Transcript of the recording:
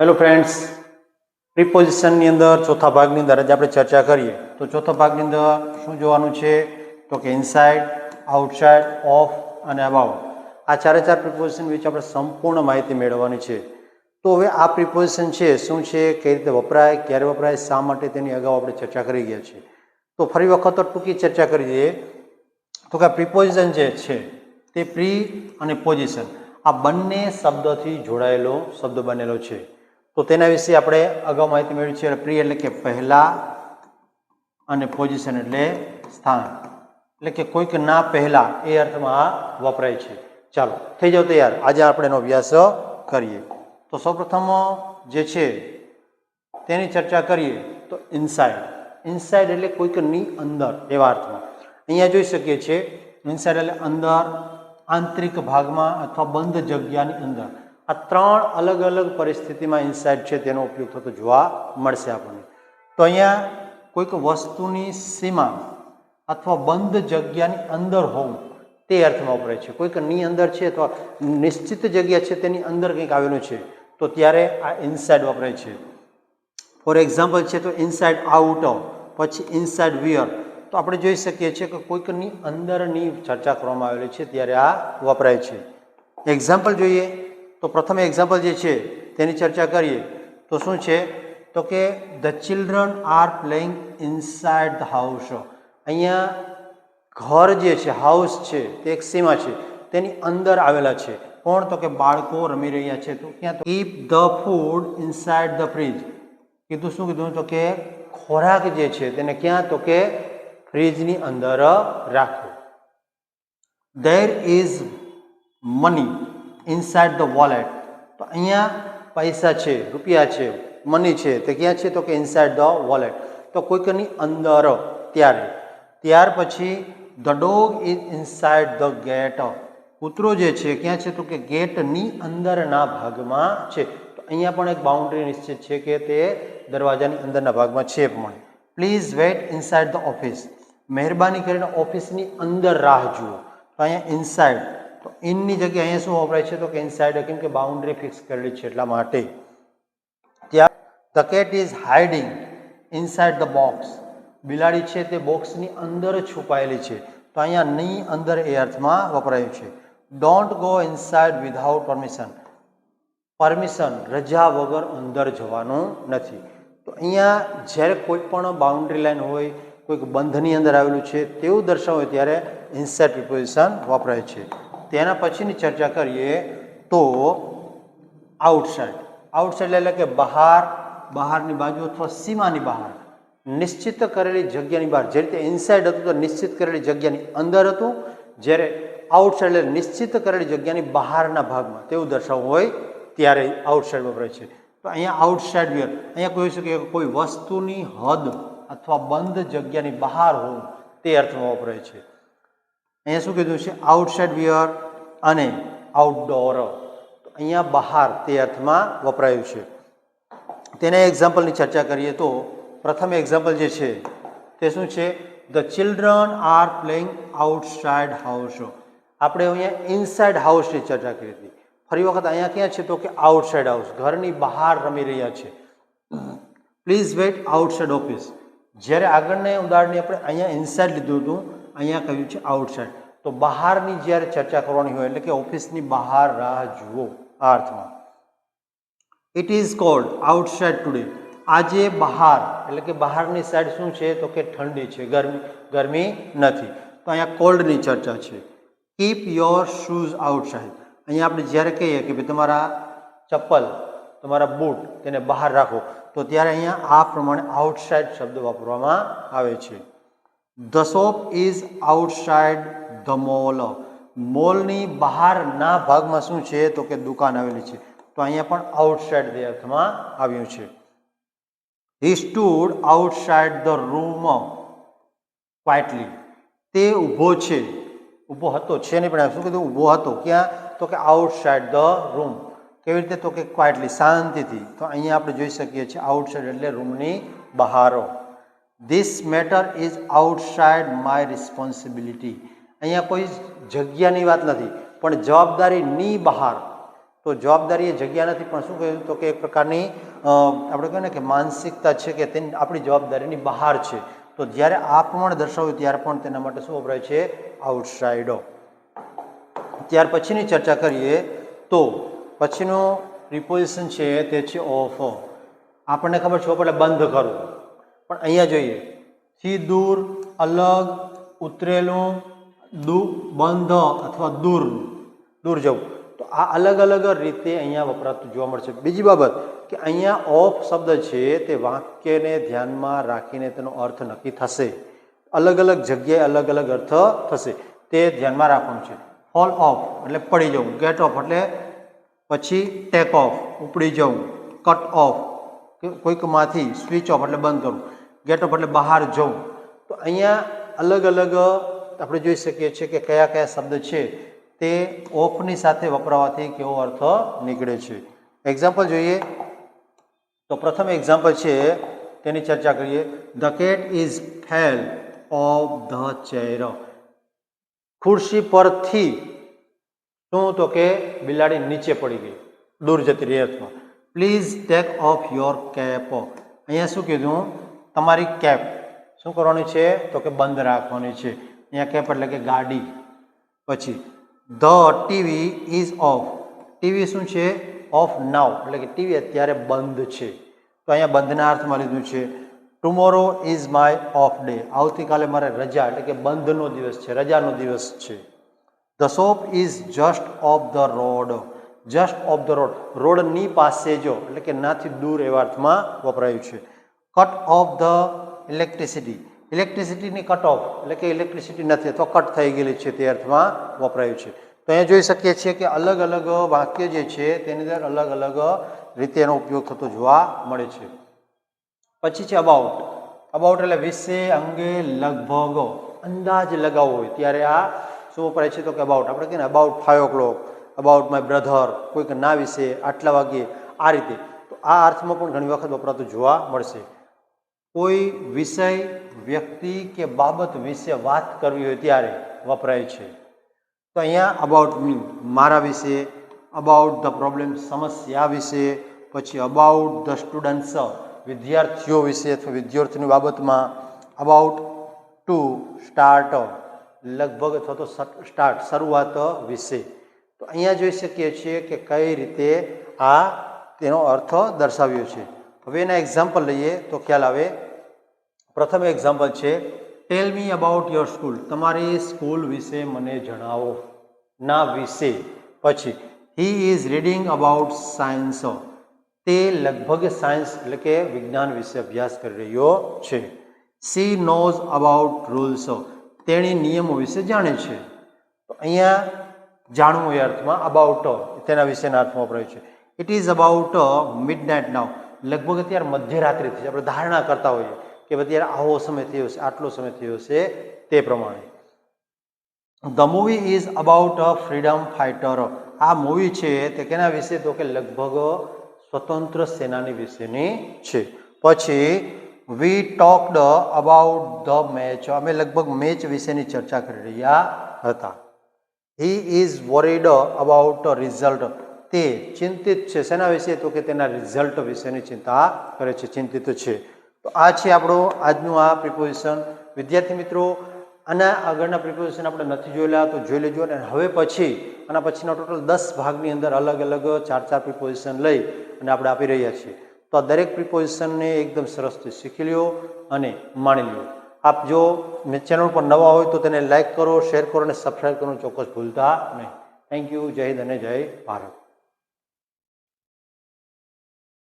Hello friends પ્રિપોઝિશનની અંદર ચોથા ભાગની અંદર આજે આપણે ચર્ચા કરીએ. તો ચોથા ભાગની અંદર શું જોવાનું છે? તો કે ઇનસાઇડ આઉટસાઇડ ઓફ અને અબાઉટ આ ચારે ચાર પ્રિપોઝિશન વિશે આપણે સંપૂર્ણ માહિતી મેળવવાની છે. તો હવે આ પ્રિપોઝિશન છે, શું છે, કઈ રીતે વપરાય, ક્યારે વપરાય, શા માટે તેની અગાઉ આપણે ચર્ચા કરી ગયા છીએ. તો ફરી વખત તો ટૂંકી ચર્ચા કરી દઈએ. તો કે આ પ્રિપોઝિશન જે છે, તે પ્રી અને પોઝિશન આ બંને શબ્દોથી જોડાયેલો શબ્દ બનેલો છે. તો તેના વિશે આપણે અગાઉ માહિતી મેળવી છે પ્રી એટલે કે પહેલાં અને પોઝિશન એટલે સ્થાન. એટલે કે કોઈક ના પહેલાં એ અર્થમાં આ વપરાય છે. ચાલો, થઈ જાવ તૈયાર. આજે આપણે એનો અભ્યાસ કરીએ. તો સૌપ્રથમ જે છે, તેની ચર્ચા કરીએ તો ઇનસાઇડ ઇનસાઇડ એટલે કોઈકની અંદર, એવા અર્થમાં. અહીંયા જોઈ શકીએ છીએ ઇનસાઇડ એટલે અંદર, આંતરિક ભાગમાં અથવા બંધ જગ્યાની અંદર. આ ત્રણ અલગ અલગ પરિસ્થિતિમાં ઇનસાઇડ છે તેનો ઉપયોગ થતો જોવા મળશે આપણને. તો અહીંયા કોઈક વસ્તુની સીમા અથવા બંધ જગ્યાની અંદર હોવું તે અર્થમાં વપરાય છે. કોઈકની અંદર છે અથવા નિશ્ચિત જગ્યા છે તેની અંદર કંઈક આવેલું છે, તો ત્યારે આ ઇનસાઇડ વપરાય છે. ફોર એક્ઝામ્પલ છે તો ઇનસાઇડ આઉટ પછી ઇનસાઇડ વિયર તો આપણે જોઈ શકીએ છીએ કે કોઈકની અંદરની ચર્ચા કરવામાં આવેલી છે, ત્યારે આ વપરાય છે. એક્ઝામ્પલ જોઈએ. તો પ્રથમ એક્ઝામ્પલ જે છે, તેની ચર્ચા કરીએ. તો શું છે? તો કે the children are playing inside the house અહીંયા ઘર જે છે હાઉસ છે, તે એક સીમા છે. તેની અંદર આવેલા છે. કોણ? તો કે બાળકો રમી રહ્યા છે. તો ક્યાં તો keep the food inside the fridge કીધું, શું કીધું? તો કે ખોરાક જે છે, તેને ક્યાં? તો કે ફ્રીજની અંદર રાખો. There is money inside the wallet તો અહીંયા પૈસા છે, રૂપિયા છે મની છે. તે ક્યાં છે? તો કે ઇનસાઇડ ધ વોલેટ તો કોઈકની અંદર, ત્યારે. ત્યાર પછી the dog is inside the gate કૂતરો જે છે, ક્યાં છે? તો કે ગેટની અંદરના ભાગમાં છે. તો અહીંયા પણ એક બાઉન્ડ્રી નિશ્ચિત છે કે તે દરવાજાની અંદરના ભાગમાં છે પણ. Please wait inside the office મહેરબાની કરીને ઓફિસની અંદર રાહ જુઓ. તો અહીંયા ઇનસાઇડ તો ઇનની જગ્યાએ અહીંયા શું વપરાય છે? તો કે ઇનસાઇડ કેમ કે બાઉન્ડ્રી ફિક્સ કરેલી છે એટલા માટે. ત્યાં the cat is hiding inside the box બિલાડી છે તે બોક્સની અંદર છુપાયેલી છે. તો અહીંયા ની અંદર એ અર્થમાં વપરાયું છે. Don't go inside without permission permission રજા વગર અંદર જવાનું નથી. તો અહીંયા જ્યારે કોઈ પણ બાઉન્ડ્રી લાઇન હોય, કોઈક બંધની અંદર આવેલું છે, તેવું દર્શાવે ત્યારે ઇનસાઇડ પ્રિપોઝિશન વપરાય છે. તેના પછીની ચર્ચા કરીએ તો આઉટસાઇડ આઉટસાઇડ એટલે કે બહાર, બહારની બાજુ અથવા સીમાની બહાર. નિશ્ચિત કરેલી જગ્યાની બહાર. જે રીતે ઇનસાઇડ હતું તો નિશ્ચિત કરેલી જગ્યાની અંદર હતું. જ્યારે આઉટસાઇડ એટલે નિશ્ચિત કરેલી જગ્યાની બહારના ભાગમાં. તેવું દર્શાવવું હોય ત્યારે આઉટસાઇડ વપરાય છે. તો અહીંયા આઉટસાઇડ વિયર અહીંયા કહી શકીએ કે કોઈ વસ્તુની હદ અથવા બંધ જગ્યાની બહાર હોવું તે અર્થમાં વપરાય છે. અહીંયા શું કીધું છે? આઉટસાઇડ વિયર અને આઉટડોર અહીંયા બહાર તે અર્થમાં વપરાયું છે. તેના એક્ઝામ્પલની ચર્ચા કરીએ તો પ્રથમ એક્ઝામ્પલ જે છે તે શું છે? The children are playing outside house આપણે અહીંયા ઇનસાઇડ હાઉસની ચર્ચા કરી હતી. ફરી વખત અહીંયા ક્યાં છે તો કે આઉટસાઇડ હાઉસ ઘરની બહાર રમી રહ્યા છે. પ્લીઝ વેઇટ આઉટસાઇડ ઓફિસ જ્યારે આગળના ઉદાહરણની આપણે અહીંયા ઇનસાઇડ લીધું હતું અહીંયા કહ્યું છે આઉટસાઇડ તો બહારની જ્યારે ચર્ચા કરવાની હોય એટલે કે ઓફિસની બહાર રાહ જુઓ આ અર્થમાં. It is cold outside today આજે બહાર, એટલે કે બહારની સાઈડ શું છે? તો કે ઠંડી છે, ગરમી ગરમી નથી. તો અહીંયા કોલ્ડની ચર્ચા છે. કીપ યોર શૂઝ આઉટસાઇડ અહીંયા આપણે જ્યારે કહીએ કે ભાઈ તમારા ચપ્પલ, તમારા બૂટ તેને બહાર રાખો, તો ત્યારે અહીંયા આ પ્રમાણે આઉટસાઇડ શબ્દ વાપરવામાં આવે છે. The shop is outside the mall મોલની બહારના ભાગમાં શું છે? તો કે દુકાન આવેલી છે. તો અહીંયા પણ આઉટસાઇડ તે અર્થમાં આવ્યું છે. He stood outside the room quietly તે ઊભો છે. ઊભો હતો, છે નહીં, પણ શું કીધું? ઊભો હતો. ક્યાં? તો કે આઉટસાઇડ ધ રૂમ કેવી રીતે? તો કે ક્વાઇટલી શાંતિથી. તો અહીંયા આપણે જોઈ શકીએ છીએ આઉટસાઇડ એટલે રૂમની બહારો. This matter is outside my responsibility અહીંયા કોઈ જગ્યાની વાત નથી. પણ જવાબદારીની બહાર. તો જવાબદારી એ જગ્યા નથી, પણ શું કહ્યું તો કે એક પ્રકારની આપણે કહીએ ને કે માનસિકતા છે કે તેની, આપણી જવાબદારીની બહાર છે. તો જ્યારે આ પ્રમાણે દર્શાવ્યું ત્યારે પણ તેના માટે શું વપરાય છે? આઉટસાઇડો ત્યાર પછીની ચર્ચા કરીએ તો પછીનું પ્રિપોઝિશન છે તે છે ઓફ આપણને ખબર છે એટલે બંધ કરવું. પણ અહીંયા જોઈએ. થી દૂર, અલગ, ઉતરેલું, દુ, બંધ અથવા દૂર. દૂર જવું. તો આ અલગ અલગ રીતે અહીંયા વપરાતું જોવા મળશે. બીજી બાબત કે અહીંયા ઓફ શબ્દ છે તે વાક્યને ધ્યાનમાં રાખીને તેનો અર્થ નક્કી થશે. અલગ અલગ જગ્યાએ અલગ અલગ અર્થ થશે. તે ધ્યાનમાં રાખવાનું છે. ફોલ ઓફ એટલે પડી જવું. ગેટ ઓફ એટલે પછી ટેક ઓફ ઉપડી જવું. કટ ઓફ કોઈકમાંથી સ્વિચ ઓફ એટલે બંધ કરવું ગેટ ઓફ એટલે બહાર જવું. તો અહીંયા અલગ અલગ આપણે જોઈ શકીએ છીએ કે કયા કયા શબ્દ છે તે ઓફની સાથે વપરાવાથી કેવો અર્થ નીકળે છે. એક્ઝામ્પલ જોઈએ. તો પ્રથમ એક્ઝામ્પલ છે, તેની ચર્ચા કરીએ. The cat is fell off the chair ખુરશી પરથી શું તો કે બિલાડી નીચે પડી ગઈ, દૂર જતી રહી અથવા please take off your cap અહીંયા શું કીધું? તમારી કેપ શું કરવાની છે? તો કે બંધ રાખવાની છે. અહીંયા કેપ એટલે કે ગાડી. પછી the TV is off TV શું છે? ઓફ નાવ એટલે કે ટીવી અત્યારે બંધ છે. તો અહીંયા બંધના અર્થમાં લીધું છે tomorrow is my off day આવતીકાલે મારે રજા, એટલે કે બંધનો દિવસ છે, રજાનો દિવસ છે. The shop is just off the road just off the road રોડની પાસે જો, એટલે કે નાથી દૂર એવા અર્થમાં વપરાયું છે. કટ ઓફ ધ ઇલેક્ટ્રિસિટી ઇલેક્ટ્રિસિટીની કટ ઓફ એટલે કે ઇલેક્ટ્રિસિટી નથી, અથવા કટ થઈ ગયેલી છે તે અર્થમાં વપરાયું છે. તો અહીંયા જોઈ શકીએ છીએ કે અલગ અલગ વાક્ય જે છે, તેની અંદર અલગ અલગ રીતે એનો ઉપયોગ થતો જોવા મળે છે. પછી છે અબાઉટ અબાઉટ એટલે વિશે અંગે, લગભગ, અંદાજ લગાવવો હોય. ત્યારે આ શું વપરાય છે તો કે અબાઉટ આપણે કહીએ ને about five o'clock about my brother કોઈક ના વિશે આટલા વાગ્યે આ રીતે. તો આ અર્થમાં પણ ઘણી વખત વપરાતું જોવા મળશે. કોઈ વિષય, વ્યક્તિ કે બાબત વિશે વાત કરવી હોય ત્યારે વપરાય છે. તો અહીંયા અબાઉટ મી મારા વિશે અબાઉટ ધ પ્રોબ્લેમ સમસ્યા વિશે, પછી અબાઉટ ધ સ્ટુડન્ટ્સ વિદ્યાર્થીઓ વિશે અથવા વિદ્યાર્થીની બાબતમાં અબાઉટ ટુ સ્ટાર્ટ લગભગ અથવા તો સ્ટાર્ટ શરૂઆત વિશે. તો અહીંયા જોઈ શકીએ છીએ કે કઈ રીતે આ તેનો અર્થ દર્શાવ્યો છે. હવે એના એક્ઝામ્પલ લઈએ તો ખ્યાલ આવે. પ્રથમ એક્ઝામ્પલ છે tell me about your school તમારી સ્કૂલ વિશે મને જણાવો. ના, વિશે. પછી he is reading about science તે લગભગ સાયન્સ એટલે કે વિજ્ઞાન વિશે અભ્યાસ કરી રહ્યો છે. સી નોઝ અબાઉટ રૂલ્સ તેણી નિયમો વિશે જાણે છે. અહીંયા જાણવું એ અર્થમાં અબાઉટ તેના વિશેના અર્થમાં વપરાય છે. It is about midnight now લગભગ અત્યારે મધ્યરાત્રિ થઈ છે આપણે ધારણા કરતા હોઈએ કે અત્યારે આવો સમય થયો છે આટલો સમય થયો છે તે પ્રમાણે. The movie is about a freedom fighter આ મૂવી છે તે કેના વિશે? તો કે લગભગ સ્વતંત્ર સેનાની વિશેની છે. પછી we talked about the match અમે લગભગ મેચ વિશેની ચર્ચા કરી રહ્યા હતા. He is worried about result તે ચિંતિત છે. શેના વિશે? તો કે તેના રિઝલ્ટ વિશેની ચિંતા કરે છે. ચિંતિત છે. તો આ છે આપણો આજનું આ પ્રિપોઝિશન વિદ્યાર્થી મિત્રો, આના આગળના પ્રિપોઝિશન આપણે નથી જોયેલા, તો જોઈ લેજો. અને હવે પછી, આના પછીના ટોટલ દસ ભાગની અંદર અલગ અલગ ચાર ચાર પ્રિપોઝિશન લઈ અને આપણે આપી રહ્યા છીએ. તો આ દરેક પ્રિપોઝિશનને એકદમ સરસથી શીખી લ્યો અને માણી લ્યો. આપ જો ચેનલ પર નવા હોય તો તેને લાઇક કરો, શેર કરો અને સબસ્ક્રાઈબ કરવાનું ચોક્કસ ભૂલતા નહીં. થેન્ક યુ જય હિન્દ અને જય ભારત.